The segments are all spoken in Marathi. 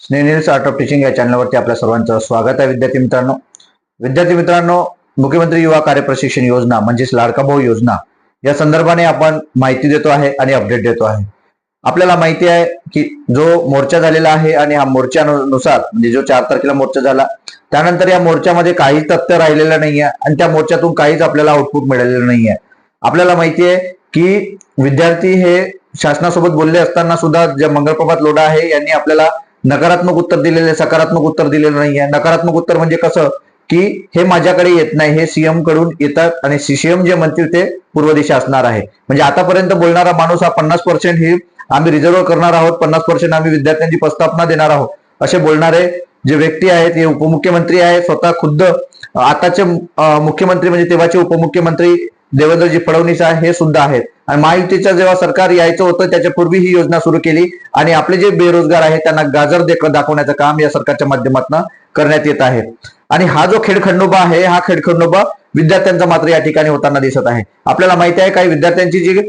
स्नेहिल आर्ट ऑफ टीचिंग या चॅनलवरती आपल्या सर्वांचं स्वागत आहे विद्यार्थी मित्रांनो. विद्यार्थी मित्रांनो मुख्यमंत्री युवा कार्यप्रशिक्षण योजना म्हणजेच लाडका भाऊ योजना या संदर्भाने आपण माहिती देतो आहे आणि अपडेट देतो आहे. आपल्याला माहिती आहे की जो मोर्चा झालेला आहे आणि हा मोर्चानुसार म्हणजे जो चार तारखेला मोर्चा झाला त्यानंतर या मोर्चामध्ये काही तथ्य राहिलेलं नाहीये आणि त्या मोर्चातून काहीच आपल्याला आउटपुट मिळालेलं नाहीये आपल्याला माहिती आहे की विद्यार्थी हे शासनासोबत बोलले असताना सुद्धा जे मंगलप्रभात लोढा आहे यांनी आपल्याला नकारात्मक उत्तर दिलेले सकारात्मक उत्तर दिलेलं नाहीये. नकारात्मक उत्तर म्हणजे कसं? की हे माझ्याकडे येत नाही हे सीएमकडून येतात आणि सीएम जे म्हणतील ते पूर्व दिशा असणार आहे. म्हणजे आतापर्यंत बोलणारा माणूस हा पन्नास पर्सेंट ही आम्ही रिझर्व्ह करणार आहोत पन्नास पर्सेंट आम्ही विद्यार्थ्यांची प्रस्तावना देणार आहोत. असे बोलणारे जे व्यक्ती आहेत हे उपमुख्यमंत्री आहे स्वतः खुद्द आताचे मुख्यमंत्री म्हणजे तेव्हाचे उपमुख्यमंत्री देवेंद्रजी फडणवीस आहे हे सुद्धा आहेत. आणि महायुतीचं जेव्हा सरकार यायचं होतं त्याच्या पूर्वी ही योजना सुरू केली. आणि आपले जे बेरोजगार आहेत त्यांना गाजर देखील दाखवण्याचं काम या सरकारच्या माध्यमातून करण्यात येत आहे. आणि हा जो खेडखंडोबा आहे हा खेडखंडोबा विद्यार्थ्यांचा मात्र या ठिकाणी होताना दिसत आहे. आपल्याला माहिती आहे काही विद्यार्थ्यांची जी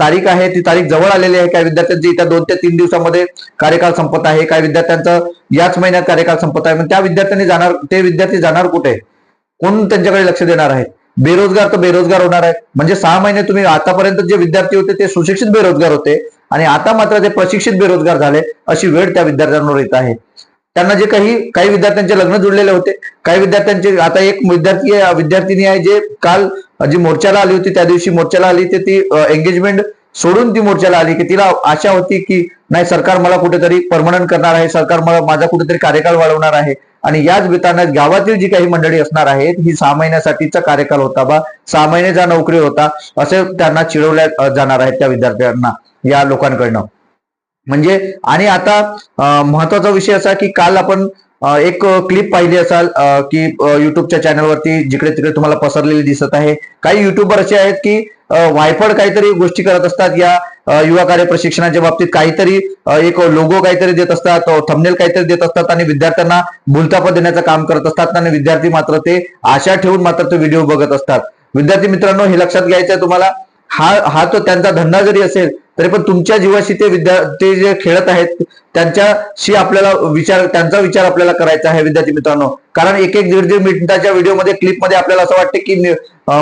तारीख आहे ती तारीख जवळ आलेली आहे. काही विद्यार्थ्यांची येत्या दोन ते तीन दिवसामध्ये कार्यकाल संपत आहे. काही विद्यार्थ्यांचं याच महिन्यात कार्यकाल संपत आहे. मग त्या विद्यार्थ्यांनी जाणार ते विद्यार्थी जाणार कुठे? कोण त्यांच्याकडे लक्ष देणार आहे बेरोजगार तर बेरोजगार होणार आहे. म्हणजे सहा महिने तुम्ही आतापर्यंत जे विद्यार्थी होते ते सुशिक्षित बेरोजगार होते आणि आता मात्र ते प्रशिक्षित बेरोजगार झाले अशी वेळ त्या विद्यार्थ्यांवर येत आहे. त्यांना जे काही काही विद्यार्थ्यांचे लग्न जुळलेले होते काही विद्यार्थ्यांचे आता एक विद्यार्थी विद्यार्थिनी आहे जे काल जी मोर्चाला आली होती त्या दिवशी मोर्चाला आली ते ती एंगेजमेंट सोडून ती मोर्चाला आली की तिला आशा होती की नाही सरकार मला कुठेतरी परमनंट करणार आहे सरकार मला माझा कुठेतरी कार्यकाळ वाढवणार आहे. आणि याच बेतानं गावातील जी काही मंडळी असणार आहेत ही सहा महिन्यासाठीचा कार्यकाल होता बा. सहा महिन्याचा नोकरी होता. असे त्यांना चिडवल्या जाणार आहेत त्या विद्यार्थ्यांना या लोकांकडनं. म्हणजे आणि आता महत्त्वाचा विषय असा की काल आपण एक क्लिप पाहिली असाल की युट्यूबच्या चॅनलवरती जिकडे तिकडे तुम्हाला पसरलेली दिसत आहे. काही युट्यूबर असे आहेत की वायफळ काहीतरी गोष्टी करत असतात या युवा कार्य प्रशिक्षणाच्या बाबतीत. काहीतरी एक लोगो काहीतरी देत असतात थंबनेल काहीतरी देत असतात आणि विद्यार्थ्यांना भूलतापा देण्याचं काम करत असतात आणि विद्यार्थी मात्र ते आशा ठेवून मात्र ते व्हिडिओ बघत असतात. विद्यार्थी मित्रांनो हे लक्षात घ्यायचं आहे तुम्हाला. हा हा तो त्यांचा धंदा जरी असेल तरी पण तुमच्या जीवाशी ते विद्या ते जे खेळत आहेत त्यांच्याशी आपल्याला विचार त्यांचा विचार आपल्याला करायचा आहे विद्यार्थी मित्रांनो. कारण एक एक दीड दीड मिनिटाच्या व्हिडिओमध्ये क्लिपमध्ये आपल्याला असं वाटतं की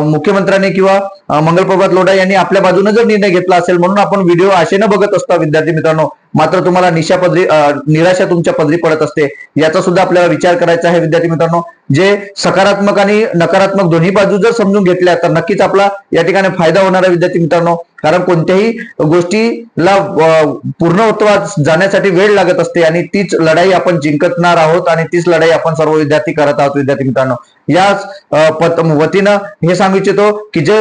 मुख्यमंत्र्यांनी किंवा मंगलप्रभात लोढा यांनी आपल्या बाजूने जर निर्णय घेतला असेल म्हणून आपण व्हिडिओ आशेनं बघत असतो विद्यार्थी मित्रांनो मात्र तुम्हाला निशा पदरी निराशा तुमच्या पदरी पडत असते. याचा सुद्धा आपल्याला विचार करायचा आहे विद्यार्थी मित्रांनो. जे सकारात्मक आणि नकारात्मक दोन्ही बाजू जर समजून घेतल्या तर नक्कीच आपला या ठिकाणी फायदा होणार आहे विद्यार्थी मित्रांनो. कारण कोणत्याही गोष्टीला पूर्णत्वात जाण्यासाठी वेळ लागत असते आणि तीच लढाई आपण जिंकणार आहोत आणि तीच लढाई आपण सर्व विद्यार्थी करत आहोत विद्यार्थी मित्रांनो. याच वतीनं हे सांगू इच्छितो की जे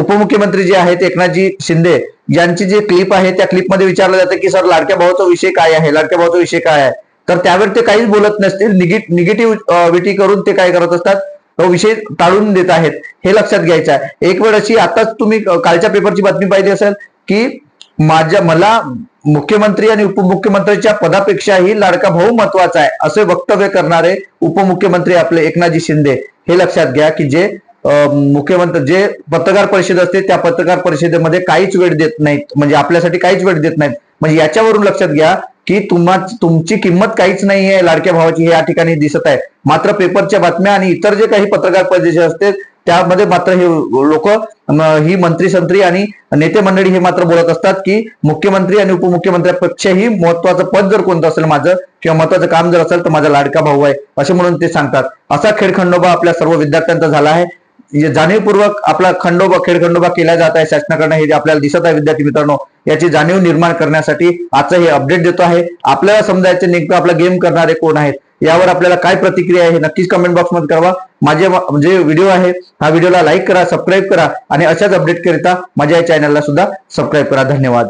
उपमुख्यमंत्री जे आहेत एकनाथजी शिंदे यांची जी क्लिप आहे त्या क्लिपमध्ये विचारलं जातं की सर लाडक्या भावाचा विषय काय आहे? लाडक्या भावाचा विषय काय आहे? तर त्यावर ते काहीच बोलत नसतील. निगेटिव्ह विटी करून ते काय करत असतात? तो विषय टाळून देत आहेत. हे लक्षात घ्यायचं आहे. एक वेळ अशी आताच तुम्ही कालच्या पेपरची बातमी पाहिली असेल की माझ्या मला मुख्यमंत्री आणि उपमुख्यमंत्र्यांच्या पदापेक्षाही लाडका भाऊ महत्त्वाचा आहे असे वक्तव्य करणारे उपमुख्यमंत्री आपले एकनाथजी शिंदे. हे लक्षात घ्या की जे मुख्यमंत्री जे पत्रकार परिषद असते त्या पत्रकार परिषदेमध्ये काहीच वेळ देत नाहीत. म्हणजे आपल्यासाठी काहीच वेळ देत नाहीत. म्हणजे याच्यावरून लक्षात घ्या की तुम्हा तुमची किंमत काहीच नाही आहे लाडक्या भावाची हे या ठिकाणी दिसत आहे. मात्र पेपरच्या बातम्या आणि इतर जे काही पत्रकार परिषद असते त्यामध्ये मात्र हे लोक ही मंत्री संत्री आणि नेते मंडळी हे मात्र बोलत असतात की मुख्यमंत्री आणि उपमुख्यमंत्र्यापेक्षाही महत्वाचं पद जर कोणतं असेल माझं किंवा महत्वाचं काम जर असेल तर माझा लाडका भाऊ आहे असे म्हणून ते सांगतात. असा खेळखंडोबा आपल्या सर्व विद्यार्थ्यांचा झाला आहे. जाणीवपूर्वक आपला खंडोबा खेळखंडोबा केला जात आहे शासनाकडनं हे जे आपल्याला दिसत आहे विद्यार्थी मित्रांनो याची जाणीव निर्माण करण्यासाठी आजचं हे अपडेट देतो आहे. आपल्याला समजायचं नेमकं आपला गेम करणारे कोण आहेत? यावर आपल्याला काय प्रतिक्रिया आहे नक्कीच कमेंट बॉक्समध्ये कळवा. माझे जे व्हिडिओ आहे हा व्हिडिओला लाईक करा सबस्क्राईब करा आणि अशाच अपडेट करिता माझ्या या चॅनलला सुद्धा सबस्क्राईब करा. धन्यवाद.